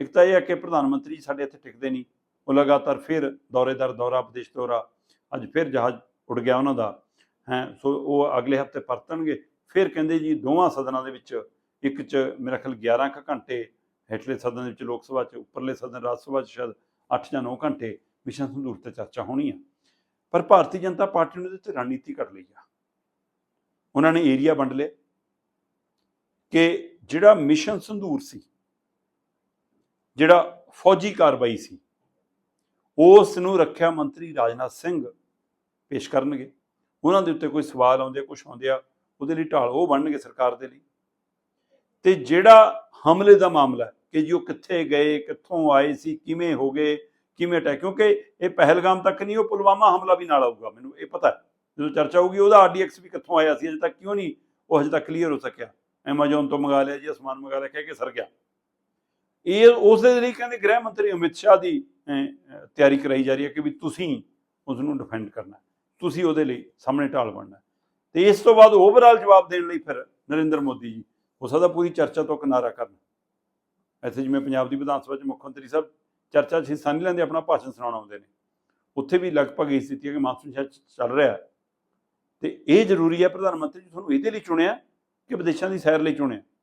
ਇੱਕ ਤਾਂ ਇਹ ਹੈ ਕਿ ਪ੍ਰਧਾਨ ਮੰਤਰੀ ਸਾਡੇ ਇੱਥੇ ਟਿਕਦੇ ਨਹੀਂ। ਉਹ ਲਗਾਤਾਰ ਫਿਰ ਦੌਰੇਦਾਰ ਦੌਰਾ ਵਿਦੇਸ਼ ਦੌਰਾ, ਅੱਜ ਫਿਰ ਜਹਾਜ਼ ਉੱਡ ਗਿਆ ਉਹਨਾਂ ਦਾ। ਹੈ, ਸੋ ਉਹ ਅਗਲੇ ਹਫ਼ਤੇ ਪਰਤਣਗੇ। ਫਿਰ ਕਹਿੰਦੇ ਜੀ ਦੋਵਾਂ ਸਦਨਾਂ ਦੇ ਵਿੱਚ, ਇੱਕ ਚ ਮੇਰਾ ਖਿਆਲ 11 ਕੁ ਘੰਟੇ ਹੇਠਲੇ ਸਦਨ ਦੇ ਵਿੱਚ ਲੋਕ ਸਭਾ ਚ, ਉੱਪਰਲੇ ਸਦਨ ਰਾਜ ਸਭਾ ਚ ਸ਼ਾਇਦ 8 ਜਾਂ 9 ਘੰਟੇ ਮਿਸ਼ਨ ਸੰਦੂਰ ਤੇ ਚਰਚਾ ਹੋਣੀ ਆ। ਪਰ ਭਾਰਤੀ ਜਨਤਾ ਪਾਰਟੀ ਨੇ ਇਹਦੇ ਤੇ ਰਣਨੀਤੀ ਕਰ ਲਈ ਆ। ਉਹਨਾਂ ਨੇ ਏਰੀਆ ਵੰਡ ਲਿਆ ਕਿ ਜਿਹੜਾ ਮਿਸ਼ਨ ਸੰਧੂਰ ਸੀ ਜਿਹੜਾ ਫੌਜੀ ਕਾਰਵਾਈ ਸੀ, ਉਸ ਨੂੰ ਰੱਖਿਆ ਮੰਤਰੀ ਰਾਜਨਾਥ ਸਿੰਘ ਪੇਸ਼ ਕਰਨਗੇ। ਉਹਨਾਂ ਦੇ ਉੱਤੇ ਕੋਈ ਸਵਾਲ ਆਉਂਦੇ ਕੁਝ ਆਉਂਦੇ ਆ, ਉਹਦੇ ਲਈ ਢਾਲ ਉਹ ਬਣਨਗੇ ਸਰਕਾਰ ਦੇ ਲਈ। ਤੇ ਜਿਹੜਾ ਹਮਲੇ ਦਾ ਮਾਮਲਾ ਕਿ ਜੀ ਉਹ ਕਿੱਥੇ ਗਏ, ਕਿੱਥੋਂ ਆਏ ਸੀ, ਕਿਵੇਂ ਹੋ ਗਏ, ਕਿਵੇਂ ਅਟੈਕ, ਕਿਉਂਕਿ ਇਹ ਪਹਿਲਗਾਮ ਤੱਕ ਨਹੀਂ, ਉਹ ਪੁਲਵਾਮਾ ਹਮਲਾ ਵੀ ਨਾਲ ਆਊਗਾ, ਮੈਨੂੰ ਇਹ ਪਤਾ ਜਦੋਂ ਚਰਚਾ ਹੋਊਗੀ, ਉਹਦਾ ਆਰਡੀਐਕਸ ਵੀ ਕਿੱਥੋਂ ਆਇਆ ਸੀ, ਅਜੇ ਤੱਕ ਕਿਉਂ ਨਹੀਂ ਉਹ ਅਜੇ ਤੱਕ ਕਲੀਅਰ ਹੋ ਸਕਿਆ। ਐਮਾਜ਼ੋਨ ਤੋਂ ਮੰਗਾ ਲਿਆ ਜੀ, ਅਸਮਾਨ ਮੰਗਾ ਲਿਆ, ਕਹਿ ਕੇ ਸਰ ਗਿਆ। ਇਹ ਉਸ ਦੇ ਲਈ ਕਹਿੰਦੇ ਗ੍ਰਹਿ ਮੰਤਰੀ ਅਮਿਤ ਸ਼ਾਹ ਦੀ ਤਿਆਰੀ ਕਰਾਈ ਜਾ ਰਹੀ ਹੈ ਕਿ ਵੀ ਤੁਸੀਂ ਉਸ ਨੂੰ ਡਿਫੈਂਡ ਕਰਨਾ ਤੁਸੀਂ ਉਹਦੇ ਲਈ ਸਾਹਮਣੇ ਢਾਲ ਬਣਨਾ ਹੈ। ਤੇ ਇਸ ਤੋਂ ਬਾਅਦ ਓਵਰਆਲ ਜਵਾਬ ਦੇਣ ਲਈ ਫਿਰ ਨਰਿੰਦਰ ਮੋਦੀ ਜੀ, ਹੋ ਸਕਦਾ ਪੂਰੀ ਚਰਚਾ ਤੋਂ ਕਿਨਾਰਾ ਕਰਨ। ਇੱਥੇ ਜਿਵੇਂ ਪੰਜਾਬ ਦੀ ਵਿਧਾਨ ਸਭਾ ਚ ਮੁੱਖ ਮੰਤਰੀ ਸਾਹਿਬ ਚਰਚਾ 'ਚ ਹਿੱਸਾ ਨਹੀਂ ਲੈਂਦੇ, ਆਪਣਾ ਭਾਸ਼ਣ ਸੁਣਾਉਣ ਆਉਂਦੇ ਨੇ। ਉੱਥੇ ਵੀ ਲਗਭਗ ਇਹ ਸਥਿਤੀ ਹੈ ਕਿ ਮਾਨਸੂਨ ਸ਼ਾਇਦ ਚੱਲ ਰਿਹਾ ਹੈ। ਤੇ ਇਹ ਜ਼ਰੂਰੀ ਹੈ ਪ੍ਰਧਾਨ ਮੰਤਰੀ ਜੀ ਤੁਹਾਨੂੰ ਇਹਦੇ ਲਈ ਚੁਣਿਆ ਕਿ ਵਿਦੇਸ਼ਾਂ ਦੀ ਸੈਰ ਲਈ ਚੁਣਿਆ।